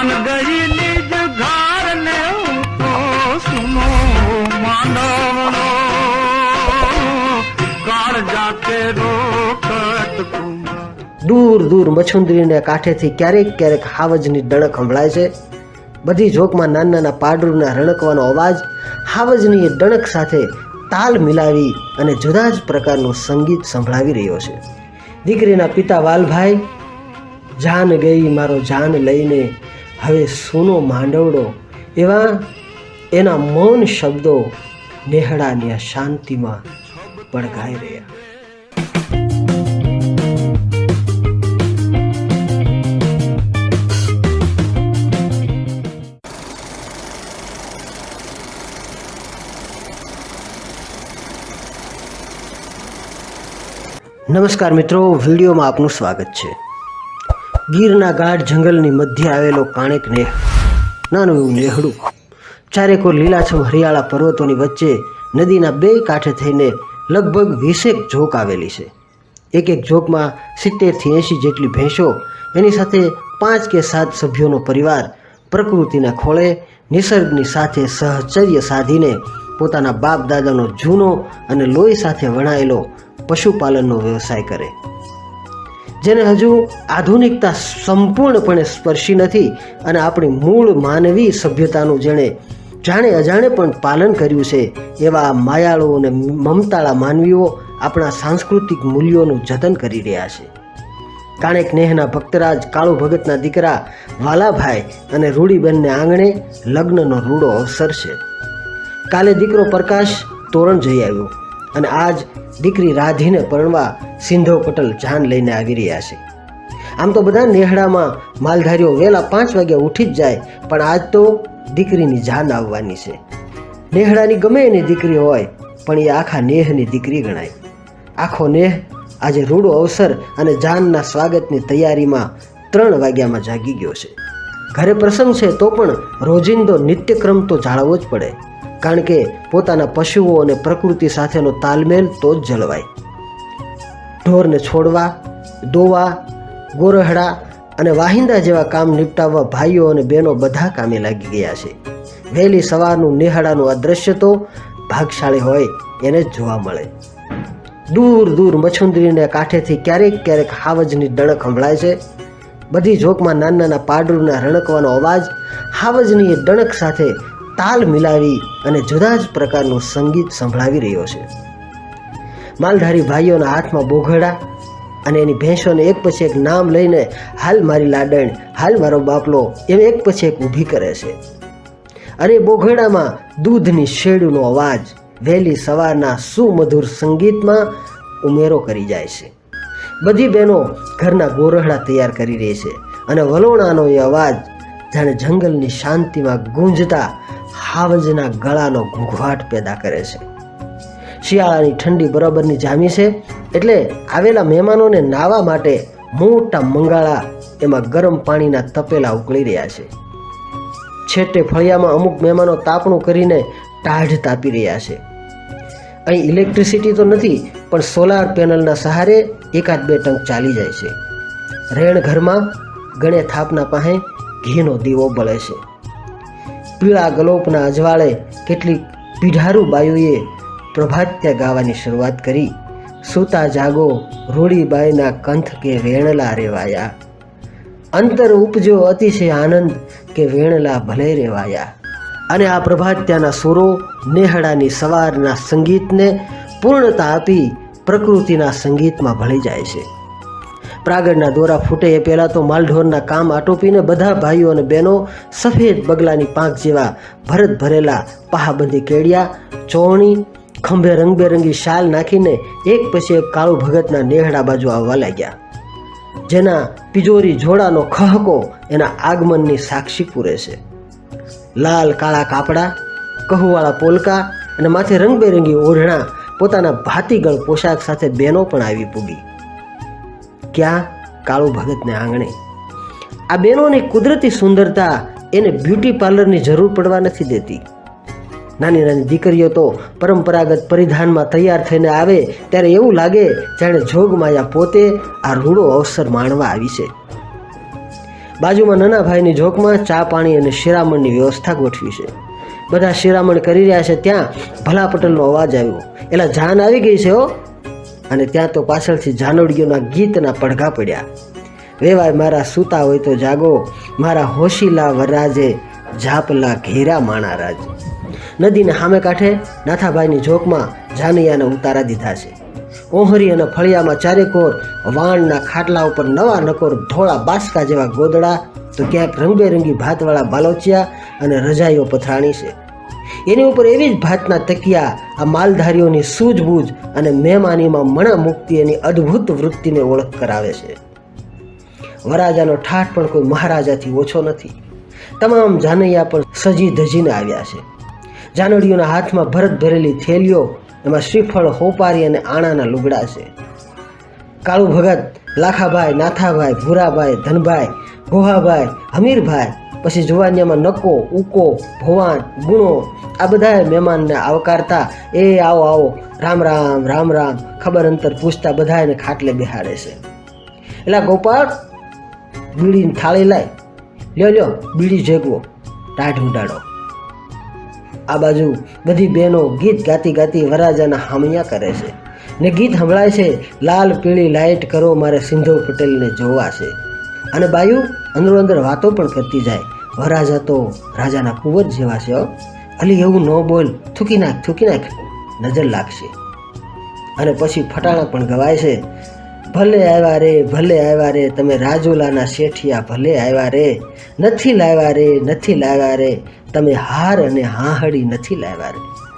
જાન ગઈ નિજ ઘર ને સુનો માંડવણો કાળ જાતે રોકત દૂર દૂર મછુંદરીને કાંઠેથી ક્યારેક ક્યારેક હાવજની ડણક સંભળાય છે. બધી જોકમાં નાના નાના પાડરૂના રણકવાનો અવાજ, હાવજની એ ડણક સાથે તાલ મિલાવી અને જુદા જ પ્રકારનું સંગીત સંભળાવી રહ્યો છે. દીકરીના પિતા વાલભાઈ, જાન ગઈ મારો જાન લઈને હવે સૂનો માંડવડો એવા એના મૌન શબ્દો નેહડાની શાંતિમાં પડઘાઈ રહ્યા. નમસ્કાર મિત્રો, વિડીયોમાં આપનું સ્વાગત છે. ગીરના ગાઢ જંગલની મધ્ય આવેલો કાણેક નેહ નાનું એવું નેહડું. ચારેકોર લીલાછમ હરિયાળા પર્વતોની વચ્ચે નદીના બે કાંઠે થઈને લગભગ વીસેક જોક આવેલી છે. એક એક ઝોકમાં સિત્તેરથી એંશી જેટલી ભેંસો, એની સાથે પાંચ કે સાત સભ્યોનો પરિવાર પ્રકૃતિના ખોળે નિસર્ગની સાથે સહચર્ય સાધીને પોતાના બાપ દાદાનો જૂનો અને લોહી સાથે વણાયેલો પશુપાલનનો વ્યવસાય કરે. જેને હજુ આધુનિકતા સંપૂર્ણપણે સ્પર્શી નથી અને આપણી મૂળ માનવી સભ્યતાનું જેણે જાણે અજાણે પણ પાલન કર્યું છે, એવા માયાળો અને મમતાળા માનવીઓ આપણા સાંસ્કૃતિક મૂલ્યોનું જતન કરી રહ્યા છે. કાણેક નેહના ભક્તરાજ, કાળુ ભગતના દીકરા, વાલાભાઈ અને રૂડીબેનને આંગણે લગ્નનો રૂડો અવસર છે. કાલે દીકરો પ્રકાશ તોરણ જઈ આવ્યો. અને આજ દીકરી રાધીને પરણવા સિંધો પટેલ જાન લઈને આવી રહ્યા છે. આમ તો બધા નેહડામાં માલધારીઓ વહેલા પાંચ વાગ્યા ઉઠી જ જાય, પણ આજ તો દીકરીની જાન આવવાની છે. નેહડાની ગમે એની દીકરી હોય, પણ એ આખા નેહની દીકરી ગણાય. આખો નેહ આજે રૂડો અવસર અને જાનના સ્વાગતની તૈયારીમાં ત્રણ વાગ્યામાં જાગી ગયો છે. ઘરે પ્રસંગ છે તો પણ રોજિંદો નિત્યક્રમ તો જાળવવો જ પડે. કારણ કે પોતાના પશુઓ અને પ્રકૃતિ સાથેનો તાલમેલ તો જ જળવાય. ઢોરને છોડવા દોવા ગોરહડા અને વાહિંદા જેવા કામ નિપટાવવા ભાઈઓ અને બહેનો બધા કામે લાગી ગયા છે. વહેલી સવારનું નિહાળાનું આ દ્રશ્ય તો ભાગશાળી હોય એને જ જોવા મળે. દૂર દૂર મછુંદરીને કાંઠેથી ક્યારેક ક્યારેક હાવજની ડણક સંભળાય છે. બધી જોકમાં નાના નાના પાડરૂના રણકવાનો અવાજ, હાવજની ડણક સાથે તાલ મિલાવી અને જુદા જ પ્રકારનું સંગીત સંભળાવી રહ્યો છે. માલધારી ભાઈઓના હાથમાં બોઘડા અને એની ભેંસોને એક પછી એક નામ લઈને હાલ મારી લાડણ, હાલ મારો બાપલો એમ એક પછી એક ઊભી કરે છે. એ બોઘડામાં દૂધની શેડનો અવાજ, વહેલી સવારના સુમધુર સંગીતમાં ઉમેરો કરી જાય છે. બધી બહેનો ઘરના ગોરહડા તૈયાર કરી રહી છે અને વલોણાનો એ અવાજ જાણે જંગલની શાંતિમાં ગુંજતા હાવજના ગળાનો ઘૂંઘવાટ પેદા કરે છે. શિયાળાની ઠંડી બરાબરની જામી છે એટલે આવેલા મહેમાનોને નાહવા માટે મોટા મંગાળા એમાં ગરમ પાણીના તપેલા ઉકળી રહ્યા છે. છેટે ફળિયામાં અમુક મહેમાનો તાપણું કરીને ટાઢ તાપી રહ્યા છે. અહીં ઇલેક્ટ્રિસિટી તો નથી, પણ સોલાર પેનલના સહારે એકાદ બે ટંક ચાલી જાય છે. રેણ ઘરમાં ગણે થાપના પાસે ઘીનો દીવો બળે છે. પીળા ગલોપના અજવાળે કેટલીક પીઢારુ બાયુએ પ્રભાત્ય ગાવાની શરૂઆત કરી. સૂતા જાગો રૂડીબાઈના કંથ કે વેણલા રેવાયા. અંતર ઉપજો અતિશય આનંદ કે વેણલા ભલે રેવાયા. અને આ પ્રભાત્યાના સુરો નેહડાની સવારના સંગીતને પૂર્ણતા આપી પ્રકૃતિના સંગીતમાં ભળી જાય છે. પ્રાગળના દોરા ફૂટે એ પહેલાં તો માલઢોરના કામ આટોપીને બધા ભાઈઓ અને બહેનો સફેદ બગલાની પાંખ જેવા ભરત ભરેલા પહાબંધી કેડિયા ચોણી, ખંભે રંગબેરંગી શાલ નાખીને એક પછી એક કાળુ ભગતના નેહડા બાજુ આવવા લાગ્યા. જેના તિજોરી જોડાનો ખહકો એના આગમનની સાક્ષી પૂરે છે. લાલ કાળા કાપડા, કહુવાળા પોલકા અને માથે રંગબેરંગી ઓઢણા પોતાના ભાતીગળ પોશાક સાથે બહેનો પણ આવી પૂગી. ક્યાં કાળુ ભગતને આંગણે? આ બહેનોની કુદરતી સુંદરતા એને બ્યુટી પાર્લરની જરૂર પડવા નથી દેતી. નાની નાની દીકરીઓ તો પરંપરાગત પરિધાનમાં તૈયાર થઈને આવે ત્યારે એવું લાગે જાણે જોગમાયા પોતે આ રૂડો અવસર માણવા આવી છે. બાજુમાં નાના ભાઈની ઝોકમાં ચા પાણી અને શિરામણની વ્યવસ્થા ગોઠવી છે. બધા શિરામણ કરી રહ્યા છે ત્યાં ભલા પટેલનો અવાજ આવ્યો. એટલે જાન આવી ગઈ છે હો. અને ત્યાં તો પાછળથી જાનોડીઓના ગીતના પડઘા પડ્યા. વેવાય મારા સૂતા હોય તો જાગો, મારા હોશીલા વરરાજે ઝાપલા ઘેરા માણા રાજ. નદીને સામે કાંઠે નાથાભાઈની ઝોકમાં જાનૈયાને ઉતારા દીધા છે. ઓહરી અને ફળિયામાં ચારેકોર વાણના ખાટલા ઉપર નવા નકોર, ધોળા બાસકા જેવા ગોદડા, તો ક્યાંક રંગબેરંગી ભાતવાળા બાલોચિયા અને રજાઈઓ પથરાણી છે. એની ઉપર એવી જ ભાતના તકિયા, આ માલધારીઓની સૂઝબૂઝ અને મહેમાનીમાં મણા મુક્તિ એની અદ્ભુત વૃત્તિને ઓળખ કરાવે છે. વરાજાનો ઠાઠ પણ કોઈ મહારાજાથી ઓછો નથી. તમામ જાનૈયા પણ સજી ધજીને આવ્યા છે. જાનડીઓના હાથમાં ભરત ભરેલી થેલીઓ, એમાં શ્રીફળ, હોપારી અને આણાના લુગડા છે. કાળુ ભગત લાખાભાઈ, નાથાભાઈ, ભૂરાભાઈ, ધનભાઈ, ગોહાભાઈ, હમીરભાઈ પછી જુવાનિયામાં નકો, ઉકો, ભવાન ગુણો આ બધાએ મહેમાનને આવકારતા એ આવો આવો, રામ રામ રામ રામ, ખબર અંતર પૂછતા બધા એને ખાટલે બેહાડે છે. એટલે ગોપાળ બીડીની થાળી લાય. લ્યો લ્યો, બીડી જેગવો, ટાઢ ઉડાડો આ બાજુ બધી બહેનો ગીત ગાતી ગાતી વરાજાના હામૈયા કરે છે. ને ગીત સંભળાય છે, લાલ પીળી લાઇટ કરો, મારે સિંધુ પટેલને જોવા છે. અને બાયુ અંદરો અંદર વાતો પણ કરતી જાય. વરાજા તો રાજાના કુંવર જેવા છે અલી એવું ન બોલ, થૂકી નાખ થૂકી નાખ, નજર લાગશે. અને પછી ફટાણા પણ ગવાય છે. ભલે આવ્યા રે, ભલે આવ્યા રે, તમે રાજુલાના શેઠિયા, ભલે આવ્યા રે. નથી લાવ્યા રે, નથી લાવ્યા રે, તમે હાર અને હાહડી નથી લાવ્યા રે.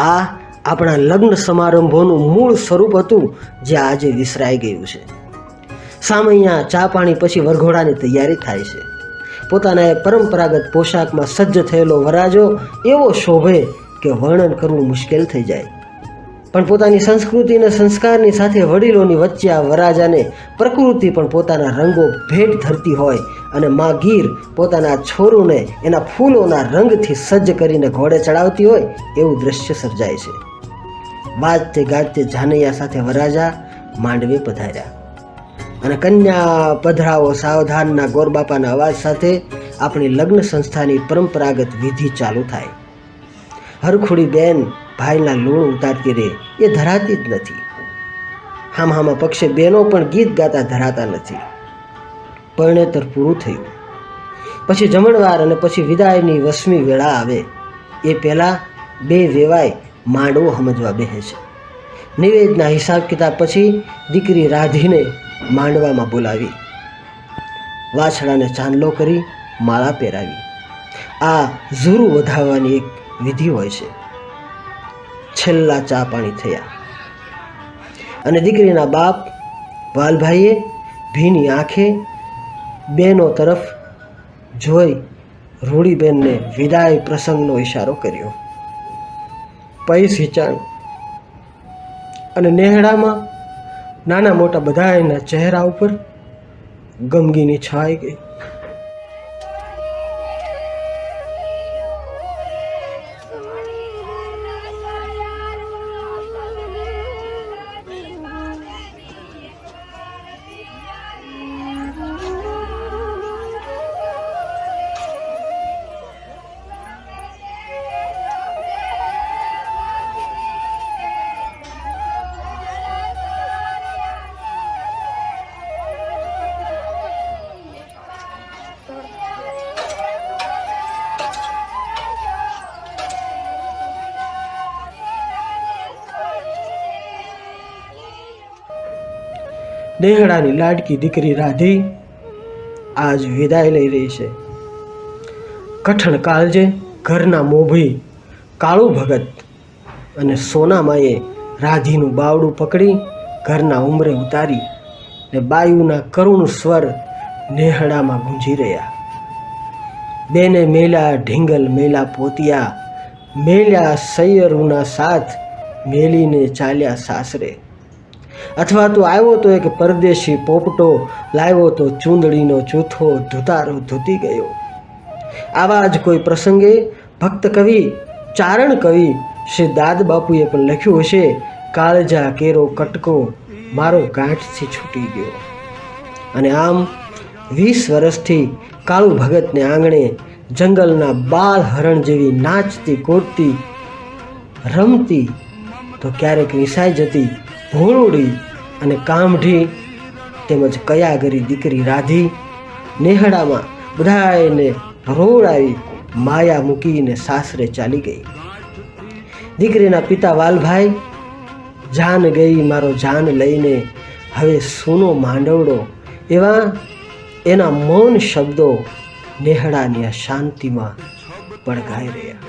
આ આપણા લગ્ન સમારંભોનું મૂળ સ્વરૂપ હતું, જે આજે વિસરાઈ ગયું છે. સામૈયા, ચા પાણી પછી વરઘોડાની તૈયારી થાય છે. પોતાના એ પરંપરાગત પોશાકમાં સજ્જ થયેલો વરાજો એવો શોભે કે વર્ણન કરવું મુશ્કેલ થઈ જાય. પણ પોતાની સંસ્કૃતિ અને સંસ્કારની સાથે વડીલોની વચ્ચે આ વરાજાને પ્રકૃતિ પણ પોતાના રંગો ભેટ ધરતી હોય અને મા ગીર પોતાના છોરુને એના ફૂલોના રંગથી સજ્જ કરીને ઘોડે ચડાવતી હોય એવું દ્રશ્ય સર્જાય છે. વાજતે ગાજતે જાનૈયા સાથે વરાજા માંડવે પધાર્યા. અને કન્યા પધરાવો સાવધાનના ગોરબાપાના અવાજ સાથે આપણી લગ્ન સંસ્થાની પરંપરાગત વિધિ ચાલુ થાય. હરખુડી બેન ભાઈના લૂણ ઉતારતી રહે, એ ધરાતી જ નથી. હામહામા પક્ષે બેનો પણ ગીત ગાતા ધરાતા નથી. પરણેતર પૂરું થયું. પછી જમણવાર અને પછી વિદાયની વસમી વેળા આવે. એ પહેલાં બે વેવાય માંડવો સમજવા બેસે છે. નિવેદના હિસાબ કિતાબ પછી દીકરી રાધીને માંડવામાં બોલાવી. વાછડાને ચાંદલો કરી માળા પહેરાવી. આ ઝૂરું વધાવવાની એક વિધિ હોય છે. છેલ્લા ચા પાણી થયા. અને દીકરીના બાપ, વાલભાઈએ ભીની આંખે બહેનો તરફ જોઈ રૂડીબેનને વિદાય પ્રસંગનો ઈશારો કર્યો. પૈસ હિચાણ અને નેહડામાં નાના મોટા બધા એના ચહેરા ઉપર ગમગીની છાઈ ગઈ. નેહડાની લાડકી દીકરી રાધી આજ વિદાય લઈ રહી છે. કઠણ કાળજે ઘરના મોભી કાળુ ભગત અને સોનામાએ રાધીનું બાવડું પકડી ઘરના ઉંમરે ઉતારી ને બાયુના કરુણ સ્વર નેહડામાં ગુંજી રહ્યા. બેને મેલા ઢીંગલ મેલા પોતિયા મેલ્યા સૈયરુના સાથ મેલીને ચાલ્યા સાસરે. અથવા તો આવ્યો તો એક પરદેશી પોપટો લાવ્યો તો ચૂંદડીનો જૂથો ધુતારો ધૂતી ગયો. આવા જ કોઈ પ્રસંગે ભક્ત કવિ, ચારણ કવિ શ્રી દાદ બાપુએ પણ લખ્યું હશે, કાળજા કેરો કટકો, મારો ગાંઠથી છૂટી ગયો. અને આમ વીસ વર્ષથી કાળુ ભગતને આંગણે જંગલના બાળ હરણ જેવી નાચતી કોટતી રમતી તો ક્યારેક રિસાઈ જતી ભોળુડી અને કામઢી તેમજ કયાગરી દીકરી રાધી નેહડામાં બધાને રોડાવી માયા મૂકીને સાસરે ચાલી ગઈ. દીકરીના પિતા વાલભાઈ, જાન ગઈ મારો જાન લઈને, હવે સૂનો માંડવડો. એવા એના મૌન શબ્દો નેહડાની આ શાંતિમાં પડઘાઈ રહ્યા.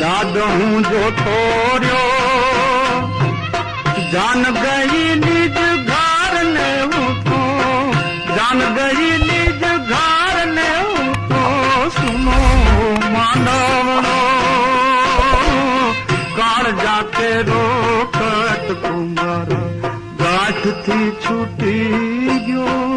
દાદ હું જોતો રહ્યો જાન ગઈ નિજ ઘર ને હું જાન ગઈ નિજ ઘર ને હું સુનો માનવનો કાળ જાતે રોકટ કુમાર ગાંઠથી છૂટી ગયો.